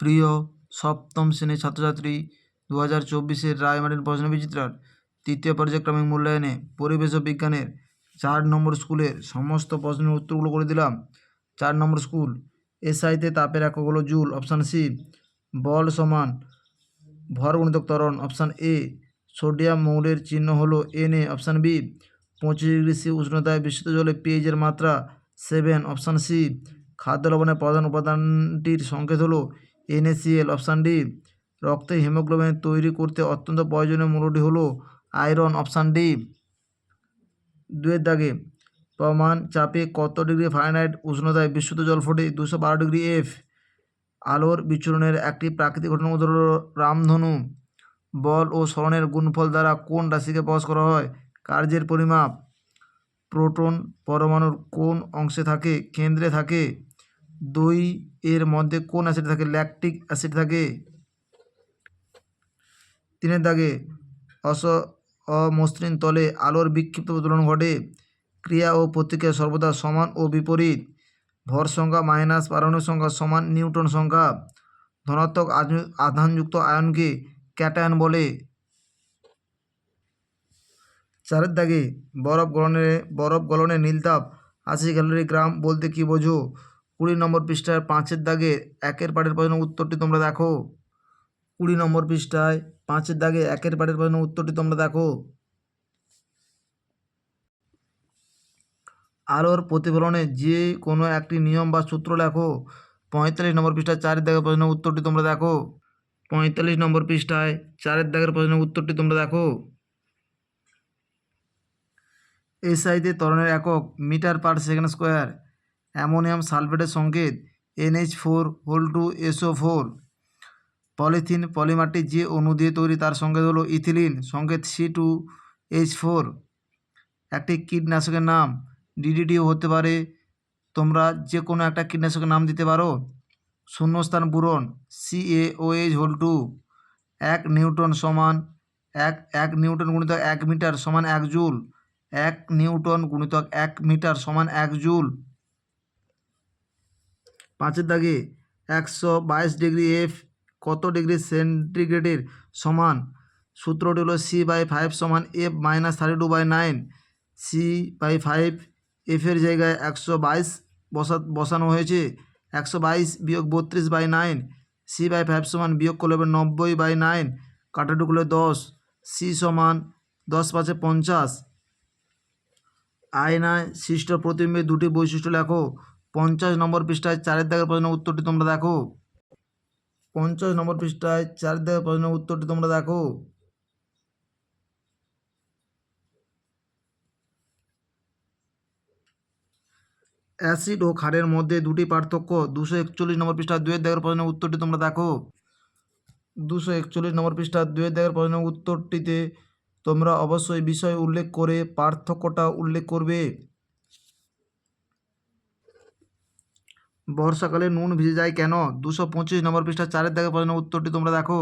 প্রিয় সপ্তম শ্রেণির ছাত্রছাত্রী দু হাজার চব্বিশের রায়মার্টিন প্রশ্ন বিচিত্রার তৃতীয় পর্যায়ক্রমিক মূল্যায়নে পরিবেশ ও বিজ্ঞানের চার নম্বর স্কুলের সমস্ত প্রশ্নের উত্তরগুলো করে দিলাম। চার নম্বর স্কুল এসআইতে তাপের একক হলো জুল, অপশান সি, বল সমান ভর গুণিতক ত্বরণ, অপশান এ, সোডিয়াম মৌলের চিহ্ন হলো এন এ, অপশান বি, পঁচিশ ডিগ্রি সি উষ্ণতায় বিশুদ্ধ জলে পিএইচের মাত্রা সেভেন অপশান সি, খাদ্য লবণের প্রধান উপাদানটির সংকেত হলো N A C L option D, রক্তে হিমোগ্লোবিন তৈরি করতে অত্যন্ত প্রয়োজনীয় মূলটি হলো আয়রন অপশান ডি। দুয়ের দাগে, প্রমাণ চাপে কত ডিগ্রি ফারেনহাইট উষ্ণতায় বিশুদ্ধ জল ফোটে দুশো বারো ডিগ্রি এফ, আলোর বিচরণের একটি প্রাকৃতিক মধ্যে হলো রামধনু। বল ও স্মরণের গুণফল দ্বারা কোন রাশিকে প্রকাশ করা হয়? কার্যের পরিমাপ, প্রোটন পরমাণুর কোন অংশে থাকে? কেন্দ্রে থাকে? দই এর মধ্যে কোন অ্যাসিড থাকে? ল্যাকটিক অ্যাসিড থাকে। তিনের দাগে অস অমসৃণ তলে আলোর বিক্ষিপ্ত উত্তোলন ঘটে। ক্রিয়া ও প্রতিক্রিয়া সর্বদা সমান ও বিপরীত। ভর সংখ্যা মাইনাস পারমাণবিক সংখ্যা সমান নিউটন সংখ্যা। ধনাত্মক আধু- আধানযুক্ত আয়নকে ক্যাটায়ন বলে। চারের দাগে বরফ গলনে বরফ গলনে নীলতাপ আশি ক্যালোরি গ্রাম বলতে কী বোঝো? কুড়ি নম্বর পৃষ্ঠায় পাঁচের দাগে একের পাটের প্রশ্নের উত্তরটি তোমরা দেখো। কুড়ি নম্বর পৃষ্ঠায় পাঁচের দাগে একের পাটের প্রশ্নের উত্তরটি তোমরা দেখো। আলোর প্রতিফলনে যে কোনো একটি নিয়ম বা সূত্র লেখো। পঁয়তাল্লিশ নম্বর পৃষ্ঠায় চারের দাগের প্রশ্নের উত্তরটি তোমরা দেখো। পঁয়তাল্লিশ নম্বর পৃষ্ঠায় চারের দাগের প্রশ্নের উত্তরটি তোমরা দেখো। এসআইতে ত্বরণের একক metre per second square. Ammonium সালফেটের সংকেত, N H four, whole two, S O four. Polythene পলিমারটি যে অণু দিয়ে তৈরি তার সংকেত হলো ইথিলিন, সংকেত সি টু এইচ ফোর। একটি কীটনাশকের নাম ডিডিটিও হতে পারে। তোমরা যে কোনো একটা কীটনাশকের নাম দিতে পারো। শূন্যস্থান পূরণ, C A O H, whole two. এক নিউটন সমান এক এক নিউটন গুণিতক এক মিটার সমান এক জুল। এক নিউটন গুণিতক এক মিটার সমান এক জুল। পাঁচের দাগে একশো বাইশ ডিগ্রি এফ কত ডিগ্রি সেন্টিগ্রেডের সমান? সূত্রটি হলো সি বাই ফাইভ সমান F minus thirty two by nine C by five এফের জায়গায় একশো বাইশ বসা, বসানো হয়েছে। একশো বাইশ বিয়োগ বত্রিশ by nine C by five সমান বিয়োগ করলে হবে নব্বই বাই নাইন কাটাটুকুলে দশ। সি সমান দশ পাঁচে পঞ্চাশ। আয়নায় সৃষ্ট প্রতিবিম্বের দুটি বৈশিষ্ট্য লেখো। পঞ্চাশ নম্বর পৃষ্ঠায় চারের দাগের প্রশ্নের উত্তরটি তোমরা দেখো। পঞ্চাশ নম্বর পৃষ্ঠায় চারের দাগের প্রশ্নের উত্তরটি তোমরা দেখো। অ্যাসিড ও ক্ষারের মধ্যে দুটি পার্থক্য, দুশো একচল্লিশ নম্বর পৃষ্ঠা দুয়ের দাগের প্রশ্নের উত্তরটি তোমরা দেখো। দুশো একচল্লিশ নম্বর পৃষ্ঠা দুয়ের দাগের প্রশ্নের উত্তরটিতে তোমরা অবশ্যই বিষয় উল্লেখ করে পার্থক্যটা উল্লেখ করবে। বর্ষাকালে নুন ভিজে যায় কেন? দুশো পঁচিশ নম্বর পৃষ্ঠা চারের দাগের প্রশ্নের উত্তরটি তোমরা দেখো।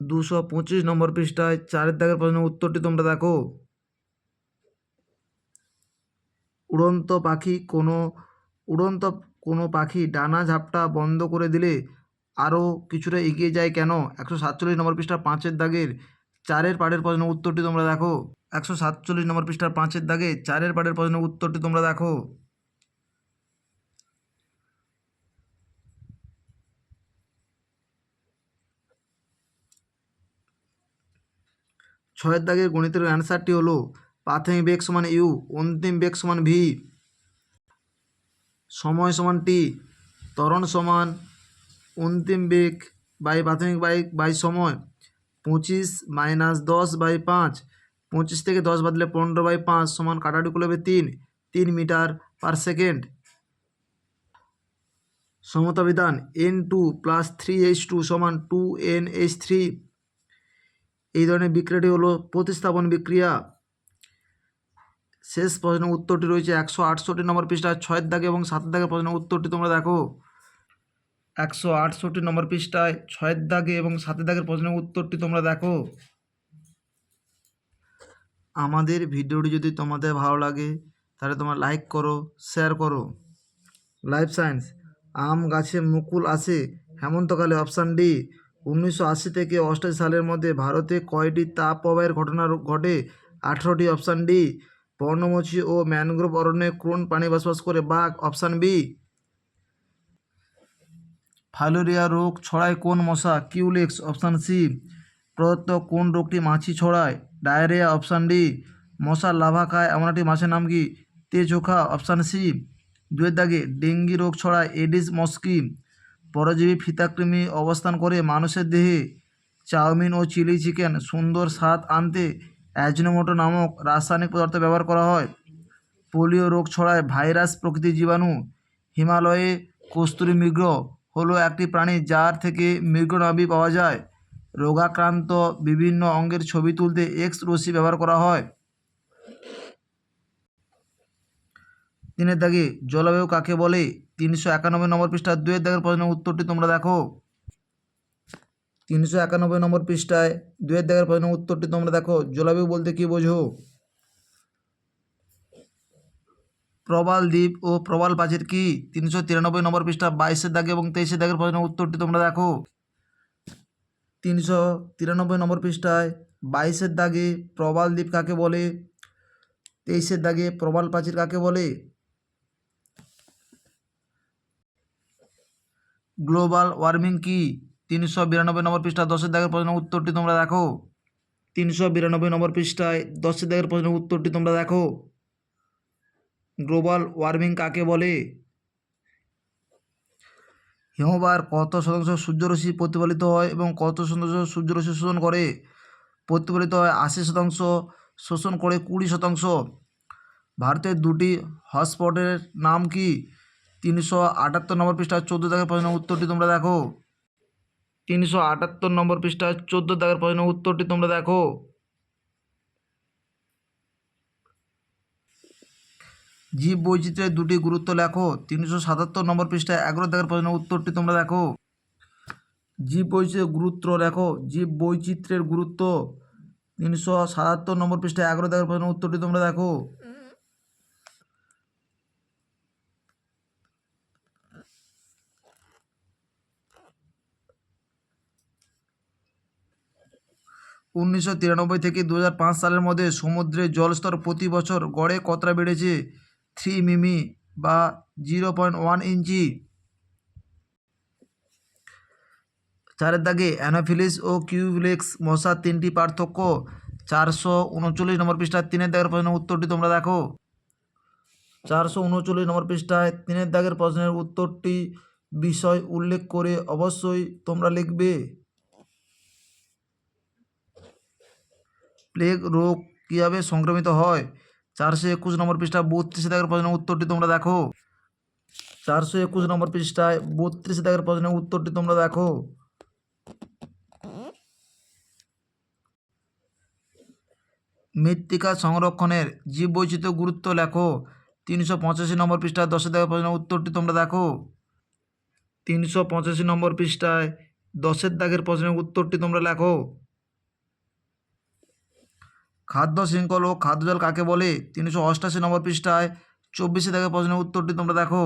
দুশো পঁচিশ নম্বর পৃষ্ঠায় চারের দাগের প্রশ্নের উত্তরটি তোমরা দেখো। উড়ন্ত পাখি কোনো, উড়ন্ত কোনো পাখি ডানা ঝাপটা বন্ধ করে দিলে আরও কিছুটা এগিয়ে যায় কেন? একশো সাতচল্লিশ নম্বর পৃষ্ঠা পাঁচের দাগের চারের পাড়ের প্রশ্নের উত্তরটি তোমরা দেখো। একশো সাতচল্লিশ নম্বর পৃষ্ঠার পাঁচের দাগে চারের পাড়ের প্রশ্নের উত্তরটি তোমরা দেখো। ছয়ের দাগের গণিতের অ্যান্সারটি হলো প্রাথমিক বেগ সমান ইউ অন্তিম বেগ সমান ভি সময় সমান টি ত্বরণ সমান অন্তিম বেগ বাই প্রাথমিক বাইক বাই সময় পঁচিশ মাইনাস দশ বাই পাঁচ। পঁচিশ থেকে দশ বাদলে পনেরো বাই পাঁচ সমান কাটাটি করলে তিন তিন মিটার পার সেকেন্ড সমতা বিধান N two plus three H two সমান টু এন এইচ থ্রি এই ধরনের বিক্রিয়াটি হলো প্রতিস্থাপন বিক্রিয়া। শেষ প্রশ্নের উত্তরটি রয়েছে একশো আটষট্টি নম্বর পৃষ্ঠা ছয়ের দাগে এবং সাতের দাগে প্রশ্নের উত্তরটি তোমরা দেখো। একশো আটষট্টি নম্বর পৃষ্ঠায় ছয়ের দাগে এবং সাতের দাগের প্রশ্নের উত্তরটি তোমরা দেখো। আমাদের ভিডিওটি যদি তোমাদের ভালো লাগে, তাহলে তোমরা লাইক করো, শেয়ার করো। লাইফ সায়েন্স, আম গাছে মুকুল আসে, হেমন্তকালে অপশান ডি। উনিশশো আশি থেকে অষ্টাশি সালের মধ্যে ভারতে কয়টি তাপ প্রবাহের ঘটনা ঘটে? আঠেরোটি অপশান ডি পর্ণমোচী ও ম্যানগ্রোভ অরণ্যে কোন প্রাণী বসবাস করে? বাঘ অপশান বি, ফাইলোরিয়া রোগ ছড়ায় কোন মশা? কিউলেক্স। অপশান সি, প্রদত্ত কোন রোগটি মাছি ছড়ায়? ডায়রিয়া। অপশান ডি, মশার লাভা খায় এমন একটি মাছের নাম কি? তেজোখা। অপশান সি, দুয়ের দাগে ডেঙ্গি রোগ ছড়ায় এডিস মস্কি। পরজীবী ফিতাকৃমি অবস্থান করে মানুষের দেহে চাউমিন ও চিলি চিকেন সুন্দর স্বাদ আনতে অ্যাজনোমোটো নামক রাসায়নিক পদার্থ ব্যবহার করা হয়। পোলিও রোগ ছড়ায় ভাইরাস প্রকৃতি জীবাণু, হিমালয়ে কস্তুরী মৃগ হলো একটি প্রাণী যার থেকে মৃগনাভি পাওয়া যায়। রোগাক্রান্ত বিভিন্ন অঙ্গের ছবি তুলতে এক্স রশ্মি ব্যবহার করা হয়। তিনের দাগে জলবায়ু কাকে বলে? তিনশো একানব্বই নম্বর পৃষ্ঠার দুয়ের দাগের প্রশ্নের উত্তরটি তোমরা দেখো। তিনশো একানব্বই নম্বর পৃষ্ঠায় দুয়ের দাগের প্রশ্নের উত্তরটি তোমরা দেখো। জলবায়ু বলতে কি বোঝো? প্রবাল দ্বীপ ও প্রবাল প্রাচীর কি? তিনশো তিরানব্বই নম্বর পৃষ্ঠা বাইশের দাগে এবং তেইশের দাগের প্রশ্নের উত্তরটি তোমরা দেখো। তিনশো তিরানব্বই নম্বর পৃষ্ঠায় বাইশের দাগে প্রবাল দ্বীপ কাকে বলে? তেইশের দাগে প্রবাল প্রাচীর কাকে বলে? গ্লোবাল ওয়ার্মিং কি? তিনশো বিরানব্বই নম্বর পৃষ্ঠা, দশের দাগের প্রশ্নের উত্তরটি তোমরা দেখো। তিনশো বিরানব্বই নম্বর পৃষ্ঠায় দশের দাগের প্রশ্নের উত্তরটি তোমরা দেখো। গ্লোবাল ওয়ার্মিং কাকে বলে? হিমবার কত শতাংশ সূর্যরশ্মি প্রতিফলিত হয় এবং কত শতাংশ সূর্যরশ্মি শোষণ করে? প্রতিফলিত হয় আশি শতাংশ, শোষণ করে কুড়ি শতাংশ। ভারতের দুটি হটস্পটের নাম কি? তিনশো আটাত্তর নম্বর পৃষ্ঠা চোদ্দ দাগের প্রশ্নের উত্তরটি তোমরা দেখো। তিনশো আটাত্তর নম্বর পৃষ্ঠা চোদ্দ দাগের প্রশ্নের উত্তরটি তোমরা দেখো। জীব বৈচিত্র্যের দুটি গুরুত্ব লেখো। তিনশো সাতাত্তর নম্বর পৃষ্ঠায় এগারো দাগের প্রশ্নের উত্তরটি তোমরা দেখো। জীব বৈচিত্র্যের গুরুত্ব লেখো। জীব বৈচিত্র্যের গুরুত্ব। তিনশো সাতাত্তর নম্বর পৃষ্ঠায় এগারো দাগের প্রশ্নের উত্তরটি তোমরা দেখো। উনিশশো তিরানব্বই থেকে দু হাজার পাঁচ সালের মধ্যে সমুদ্রের জলস্তর প্রতি বছর গড়ে কতটা বেড়েছে? থ্রি মিমি বা জিরো পয়েন্ট ওয়ান ইঞ্চি। চারের দাগে অ্যানোফিলিস ও কিউবলেক্স মশার তিনটি পার্থক্য। চারশো উনচল্লিশ নম্বর পৃষ্ঠায় তিনের দাগের প্রশ্নের উত্তরটি তোমরা দেখো। চারশো উনচল্লিশ নম্বর পৃষ্ঠায় তিনের দাগের প্রশ্নের উত্তরটি বিষয় উল্লেখ করে অবশ্যই তোমরা লিখবে। প্লেগ রোগ কীভাবে সংক্রমিত হয়? চারশো একুশ নম্বর পৃষ্ঠা বত্রিশ দাগের প্রশ্নের উত্তরটি তোমরা দেখো। চারশো একুশ নম্বর পৃষ্ঠায় বত্রিশ দাগের প্রশ্নের উত্তরটি তোমরা দেখো। মৃত্তিকা সংরক্ষণের জীববৈচিত্র্য গুরুত্ব লেখো। তিনশো পঁচাশি নম্বর পৃষ্ঠায় দশের দাগের প্রশ্নের উত্তরটি তোমরা দেখো। তিনশো পঁচাশি নম্বর পৃষ্ঠায় দশের দাগের প্রশ্নের উত্তরটি তোমরা লেখো। খাদ্য শৃঙ্খল ও খাদ্যজল কাকে বলে? তিনশো অষ্টাশি নম্বর পৃষ্ঠায় চব্বিশে দাগের প্রশ্নের উত্তরটি তোমরা দেখো।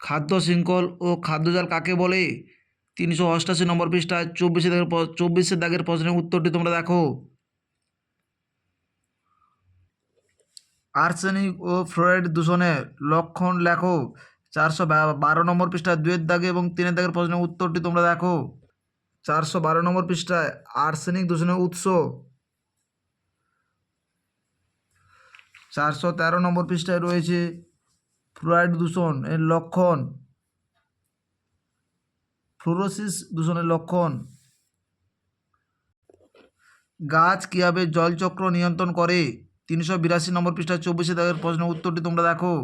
খাদ্য শৃঙ্খল ও খাদ্যজাল কাকে বলে? তিনশো অষ্টাশি নম্বর পৃষ্ঠায় চব্বিশে দাগের চব্বিশে দাগের প্রশ্নের উত্তরটি তোমরা দেখো। আর্সেনিক ও ফ্লোরাইড দূষণের লক্ষণ লেখো। চারশো বারো নম্বর পৃষ্ঠায় দুয়ের দাগে এবং তিনের দাগের প্রশ্নের উত্তরটি তোমরা দেখো। চারশো বারো নম্বর পৃষ্ঠায় আর্সেনিক দূষণের উৎস চারশো তেরো নম্বর পৃষ্ঠায় রয়েছে ফ্লোরাইড দূষণ এর লক্ষণ। ফ্লোরোসিস দূষণের লক্ষণ। গাছ কীভাবে জলচক্র নিয়ন্ত্রণ করে? তিনশো বিরাশি নম্বর পৃষ্ঠায় চব্বিশে দাগের প্রশ্নের উত্তরটি তোমরা দেখো।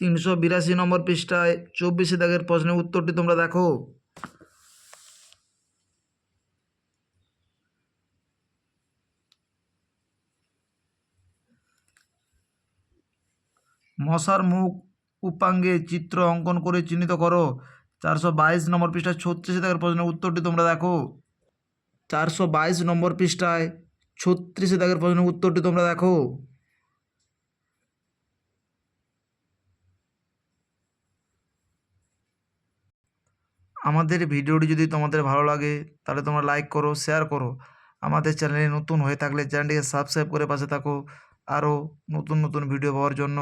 তিনশো বিরাশি নম্বর পৃষ্ঠায় চব্বিশে দাগের প্রশ্নের উত্তরটি তোমরা দেখো। মশার মুখ উপাঙ্গে চিত্র অঙ্কন করে চিহ্নিত করো। চারশো বাইশ নম্বর পৃষ্ঠায় ছত্রিশে দাগের প্রশ্নের উত্তরটি তোমরা দেখো। চারশো বাইশ নম্বর পৃষ্ঠায় ছত্রিশে দাগের প্রশ্নের উত্তরটি তোমরা দেখো। আমাদের ভিডিওটি যদি তোমাদের ভালো লাগে, তাহলে তোমরা লাইক করো, শেয়ার করো। আমাদের চ্যানেলে নতুন হয়ে থাকলে চ্যানেলটিকে সাবস্ক্রাইব করে পাশে থাকো। আরও নতুন নতুন ভিডিও পাওয়ার জন্য।